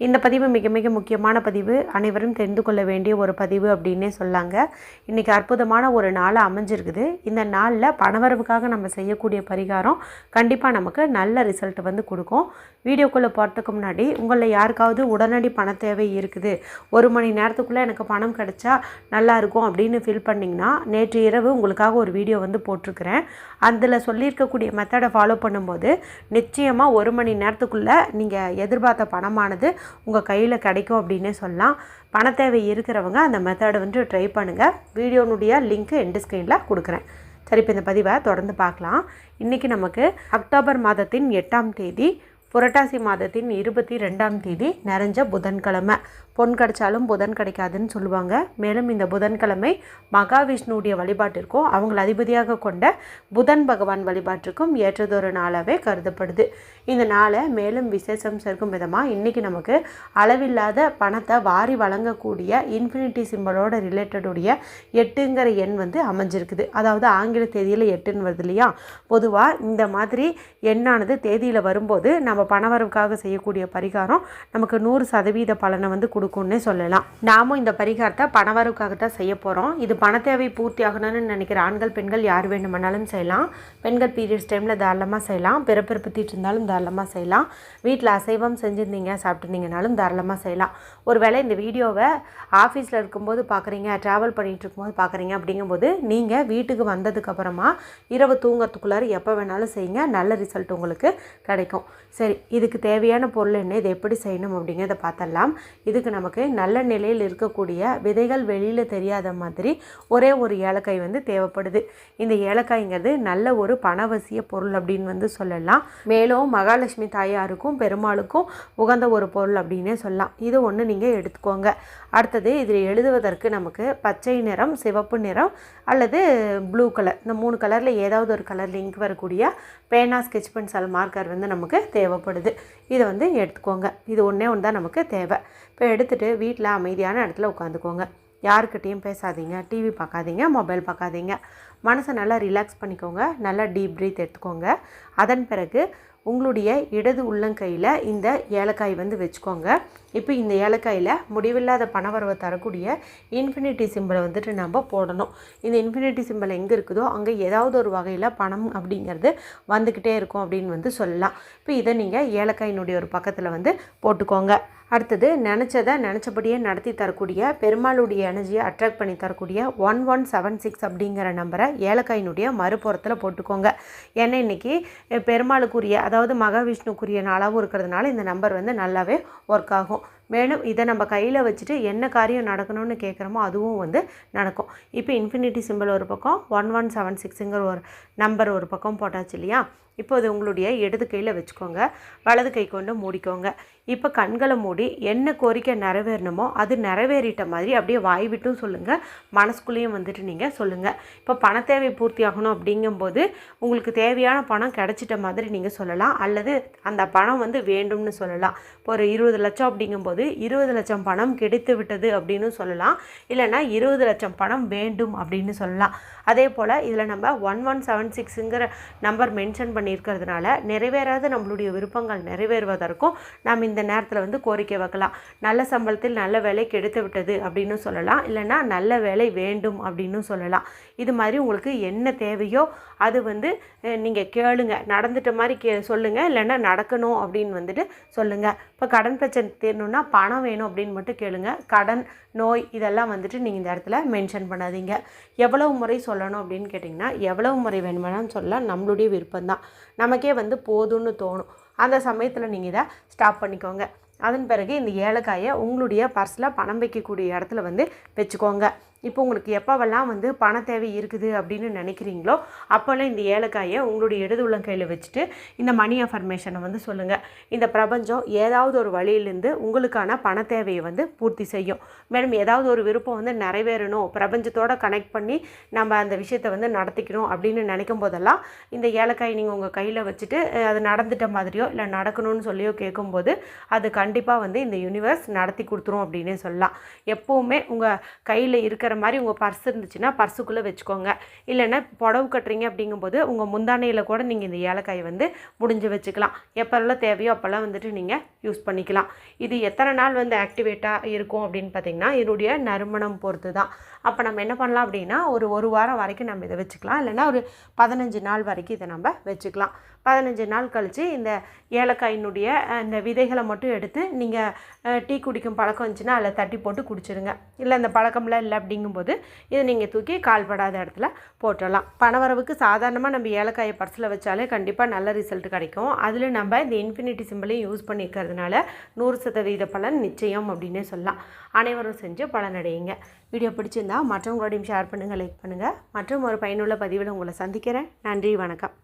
இந்த பதிவு மிக மிக முக்கியமான பதிவு. அனைவரும் தெரிந்து கொள்ள வேண்டிய ஒரு பதிவு அப்படின்னே சொல்லாங்க. இன்றைக்கி அற்புதமான ஒரு நாள் அமைஞ்சிருக்குது. இந்த நாளில் பணவரவுக்காக நம்ம செய்யக்கூடிய பரிகாரம் கண்டிப்பாக நமக்கு நல்ல ரிசல்ட் வந்து கொடுக்கும். வீடியோக்குள்ளே போகிறதுக்கு முன்னாடி உங்களில் யாருக்காவது உடனடி பண தேவை இருக்குது. ஒரு மணி நேரத்துக்குள்ளே எனக்கு பணம் கிடைச்சா நல்லா இருக்கும் அப்படின்னு ஃபீல் பண்ணிங்கன்னா நேற்று இரவு உங்களுக்காக ஒரு வீடியோ வந்து போட்டிருக்கிறேன். அதில் சொல்லியிருக்கக்கூடிய மெத்தடை ஃபாலோ பண்ணும்போது நிச்சயமாக ஒரு மணி நேரத்துக்குள்ளே நீங்கள் எதிர்பார்த்த பணமானது உங்கள் கையில் கிடைக்கும் அப்படின்னே சொல்லலாம். பண தேவை இருக்கிறவங்க அந்த மெத்தடை வந்து ட்ரை பண்ணுங்கள் வீடியோனுடைய லிங்க்கு எண்டு ஸ்க்ரீனில் கொடுக்குறேன். சரி இப்போ இந்த பதிவை தொடர்ந்து பார்க்கலாம். இன்றைக்கி நமக்கு அக்டோபர் மாதத்தின் எட்டாம் தேதி புரட்டாசி மாதத்தின் இருபத்தி ரெண்டாம் தேதி நிறைஞ்ச புதன்கிழமை. பொன் கிடைச்சாலும் புதன் கிடைக்காதுன்னு சொல்லுவாங்க. மேலும் இந்த புதன்கிழமை மகாவிஷ்ணுடைய வழிபாட்டிற்கும் அவங்கள அதிபதியாக கொண்ட புதன் பகவான் வழிபாட்டிற்கும் ஏற்றதொரு நாளாகவே கருதப்படுது. இந்த நாளை மேலும் விசேஷம் சேர்க்கும் விதமாக இன்றைக்கி நமக்கு அளவில்லாத பணத்தை வாரி வழங்கக்கூடிய இன்ஃபினிட்டி சிம்பலோட ரிலேட்டடுடைய எட்டுங்கிற எண் வந்து அமைஞ்சிருக்குது. அதாவது ஆங்கில தேதியில் எட்டுன்னு வருது இல்லையா? பொதுவாக இந்த மாதிரி எண்ணானது தேதியில் வரும்போது நம்ம பணவரவுக்காக செய்யக்கூடிய பரிகாரம் நமக்கு நூறு சதவீத பலனை வந்து கொடுக்கும்னே சொல்லலாம். நாமும் இந்த பரிகாரத்தை பணவரவுக்காக தான் செய்ய போகிறோம் இது பண தேவை பூர்த்தி ஆகணும்னு நினைக்கிற ஆண்கள் பெண்கள் யார் வேண்டுமானாலும் செய்யலாம். பெண்கள் பீரியட்ஸ் டைமில் தாராளமாக செய்யலாம். பிறப்பிறப்பு பற்றிட்டு இருந்தாலும் தாராளமாக செய்யலாம். வீட்டில் அசைவம் செஞ்சுருந்தீங்க சாப்பிட்ருந்தீங்கனாலும் தாராளமாக செய்யலாம். ஒருவேளை இந்த வீடியோவை ஆஃபீஸில் இருக்கும்போது பார்க்குறீங்க ட்ராவல் பண்ணிகிட்டு இருக்கும்போது பார்க்குறீங்க அப்படிங்கும்போது நீங்கள் வீட்டுக்கு வந்ததுக்கப்புறமா இரவு தூங்கறதுக்குள்ளார எப்போ வேணாலும் செய்யுங்க. நல்ல ரிசல்ட் உங்களுக்கு கிடைக்கும். சரி இதுக்கு தேவையான பொருள் என்ன இதை எப்படி செய்யணும் அப்படிங்கிறத பார்த்தலாம் இதுக்கு நமக்கு நல்ல நிலையில் இருக்கக்கூடிய விதைகள் வெளியில் தெரியாத மாதிரி ஒரே ஒரு ஏலக்காய் வந்து தேவைப்படுது. இந்த ஏலக்காய்ங்கிறது நல்ல ஒரு பணவசிய பொருள் அப்படின்னு வந்து சொல்லலாம். மேலும் மகாலட்சுமி தாயாருக்கும் பெருமாளுக்கும் உகந்த ஒரு பொருள் அப்படின்னே சொல்லலாம். இது ஒன்று நீங்கள் எடுத்துக்கோங்க. அடுத்தது இதில் எழுதுவதற்கு நமக்கு பச்சை நிறம் சிவப்பு நிறம் அல்லது ப்ளூ கலர் இந்த மூணு கலரில் ஏதாவது ஒரு கலர் லிங்க் வரக்கூடிய பேனா ஸ்கெச் பென்சில் மார்க்கர் வந்து நமக்கு தேவைப்படுது. இதை வந்து எடுத்துக்கோங்க. இது ஒன்றே ஒன்று தான் நமக்கு தேவை. இப்போ எடுத்துகிட்டு வீட்டில் அமைதியான இடத்துல உட்காந்துக்கோங்க. யாருக்கிட்டேயும் பேசாதீங்க. டிவி பார்க்காதீங்க. மொபைல் பார்க்காதீங்க. மனசை நல்லா ரிலாக்ஸ் பண்ணிக்கோங்க. நல்லா டீப் ப்ரீத் எடுத்துக்கோங்க. அதன் பிறகு உங்களுடைய இடது உள்ளங்கையில் இந்த ஏலக்காய் வந்து வச்சுக்கோங்க. இப்போ இந்த ஏலக்காயில் முடிவில்லாத பணவரவை தரக்கூடிய இன்ஃபினிட்டி சிம்பிளை வந்துட்டு நம்ம போடணும். இந்த இன்ஃபினிட்டி சிம்பிள் எங்கே இருக்குதோ அங்கே ஏதாவது ஒரு வகையில் பணம் அப்படிங்கிறது வந்துக்கிட்டே இருக்கும் அப்படின்னு வந்து சொல்லலாம். இப்போ இதை நீங்கள் ஏலக்காயினுடைய ஒரு பக்கத்தில் வந்து போட்டுக்கோங்க. அடுத்தது நினச்சதை நினச்சபடியே நடத்தி தரக்கூடிய பெருமாளுடைய எனர்ஜியை அட்ராக்ட் பண்ணி தரக்கூடிய ஒன் ஒன் செவன் சிக்ஸ் அப்படிங்கிற நம்பரை ஏலக்காயினுடைய மறுபுறத்தில் போட்டுக்கோங்க. ஏன்னா இன்றைக்கி பெருமாளுக்குரிய அதாவது மகாவிஷ்ணுக்குரிய நாளாகவும் இருக்கிறதுனால இந்த நம்பர் வந்து நல்லாவே ஒர்க் ஆகும். மேலும் இதை நம்ம கையில் வச்சுட்டு என்ன காரியம் நடக்கணும்னு கேட்குறோமோ அதுவும் வந்து நடக்கும். இப்போ இன்ஃபினிட்டி சிம்பிள் ஒரு பக்கம் ஒன் ஒன் செவன் சிக்ஸுங்கிற ஒரு நம்பர் ஒரு பக்கம் போட்டாச்சு இல்லையா? இப்போ அது உங்களுடைய இடது கையில் வச்சுக்கோங்க. வலது கை கொண்டு மூடிக்கோங்க. இப்போ கண்களை மூடி என்ன கோரிக்கை நிறைவேறணுமோ அது நிறைவேறிட்ட மாதிரி அப்படியே வாய் விட்டும் சொல்லுங்கள் மனசுக்குள்ளேயும் வந்துட்டு நீங்கள் சொல்லுங்கள் இப்போ பண தேவை பூர்த்தி ஆகணும் அப்படிங்கும்போது உங்களுக்கு தேவையான பணம் கிடைச்சிட்ட மாதிரி நீங்கள் சொல்லலாம். அல்லது அந்த பணம் வந்து வேண்டும்னு சொல்லலாம். இப்போ ஒரு இருபது லட்சம் அப்படிங்கும்போது இருபது லட்சம் பணம் கிடைத்து விட்டது அப்படின்னு சொல்லலாம். இல்லைன்னா இருபது லட்சம் பணம் வேண்டும் அப்படின்னு சொல்லலாம். அதே போல் இதில் நம்ம ஒன் ஒன் செவன் சிக்ஸுங்கிற நம்பர் மென்ஷன் பண்ணி பண்ணியிருக்கிறதுனால நிறைவேறாத நம்மளுடைய விருப்பங்கள் நிறைவேறுவதற்கும் நாம் இந்த நேரத்தில் வந்து கோரிக்கை வைக்கலாம். நல்ல சம்பளத்தில் நல்ல வேலை கெடுத்து விட்டது அப்படின்னு சொல்லலாம். இல்லைன்னா நல்ல வேலை வேண்டும் அப்படின்னு சொல்லலாம். இது மாதிரி உங்களுக்கு என்ன தேவையோ அது வந்து நீங்கள் கேளுங்க. நடந்துட்ட மாதிரி கே சொல்லுங்கள் இல்லைன்னா நடக்கணும் அப்படின்னு வந்துட்டு சொல்லுங்கள் இப்போ கடன் பிரச்சனை தீரணும்னா பணம் வேணும் அப்படின்னு மட்டும் கேளுங்க. கடன் நோய் இதெல்லாம் வந்துட்டு நீங்கள் இந்த இடத்துல மென்ஷன் பண்ணாதீங்க. எவ்வளவு முறை சொல்லணும் அப்படின்னு கேட்டிங்கன்னா எவ்வளவு முறை வேணுமானாலும் சொல்லலாம். நம்மளுடைய விருப்பம்தான். நமக்கே வந்து போதும்னு தோணும். அந்த சமயத்தில் நீங்கள் இதை ஸ்டாப் பண்ணிக்கோங்க. அதன் பிறகு இந்த ஏலக்காயை உங்களுடைய பர்ஸில் பணம் வைக்கக்கூடிய இடத்துல வந்து வச்சுக்கோங்க. இப்போ உங்களுக்கு எப்போவெல்லாம் வந்து பண தேவை இருக்குது அப்படின்னு நினைக்கிறீங்களோ அப்போல்லாம் இந்த ஏலக்காயை உங்களுடைய இடது உள்ளங்கையில் வச்சுட்டு இந்த மணி அஃபர்மேஷனை வந்து சொல்லுங்கள் இந்த பிரபஞ்சம் ஏதாவது ஒரு வழியிலேருந்து உங்களுக்கான பண தேவையை வந்து பூர்த்தி செய்யும். மேடம் ஏதாவது ஒரு விருப்பம் வந்து நிறைவேறணும். பிரபஞ்சத்தோட கனெக்ட் பண்ணி நம்ம அந்த விஷயத்தை வந்து நடத்திக்கணும் அப்படின்னு நினைக்கும் போதெல்லாம் இந்த ஏலக்காய் நீங்கள் உங்கள் கையில் வச்சுட்டு அது நடந்துட்ட மாதிரியோ இல்லை நடக்கணும்னு சொல்லியோ கேட்கும்போது அது கண்டிப்பாக வந்து இந்த யூனிவர்ஸ் நடத்தி கொடுத்துரும் அப்படின்னே சொல்லலாம். எப்போவுமே உங்கள் கையில் இருக்கிற மாதிரி உங்கள் பர்ஸ் இருந்துச்சுன்னா பர்ஸுக்குள்ளே வச்சுக்கோங்க. இல்லைன்னா புடவு கட்டுறீங்க அப்படிங்கும்போது உங்கள் முந்தானையில் கூட நீங்கள் இந்த ஏலக்காயை வந்து முடிஞ்சு வச்சுக்கலாம். எப்போல்லாம் தேவையோ அப்போல்லாம் வந்துட்டு நீங்கள் யூஸ் பண்ணிக்கலாம். இது எத்தனை நாள் வந்து ஆக்டிவேட்டாக இருக்கும் அப்படின்னு பார்த்தீங்கன்னா இதனுடைய நறுமணம் பொறுத்து தான் அப்போ நம்ம என்ன பண்ணலாம் அப்படின்னா ஒரு ஒரு வாரம் வரைக்கும் நம்ம இதை வச்சுக்கலாம். இல்லைன்னா ஒரு பதினஞ்சு நாள் வரைக்கும் இதை நம்ம வச்சுக்கலாம். பதினஞ்சு நாள் கழித்து இந்த ஏலக்காயினுடைய இந்த விதைகளை மட்டும் எடுத்து நீங்கள் டீ குடிக்கும் பழக்கம் இருந்துச்சுன்னா அதில் தட்டி போட்டு குடிச்சிருங்க. இல்லை அந்த பழக்கம்லாம் இல்லை அப்படிங்கும்போது இதை நீங்கள் தூக்கி கால்படாத இடத்துல போட்டுடலாம். பணவரவுக்கு சாதாரணமாக நம்ம ஏலக்காயை பர்ஸில் வச்சாலே கண்டிப்பாக நல்ல ரிசல்ட் கிடைக்கும். அதில் நம்ம இந்த இன்ஃபினிட்டி சிம்பிளையும் யூஸ் பண்ணிக்கிறதுனால நூறு சதவீத பலன் நிச்சயம் அப்படின்னே சொல்லலாம். அனைவரும் செஞ்சு பலனடையுங்க. வீடியோ பிடிச்சிருந்தா மற்றவங்களோடையும் ஷேர் பண்ணுங்கள் லைக் பண்ணுங்கள் மற்றும் ஒரு பயனுள்ள பதிவில் உங்களை சந்திக்கிறேன். நன்றி வணக்கம்.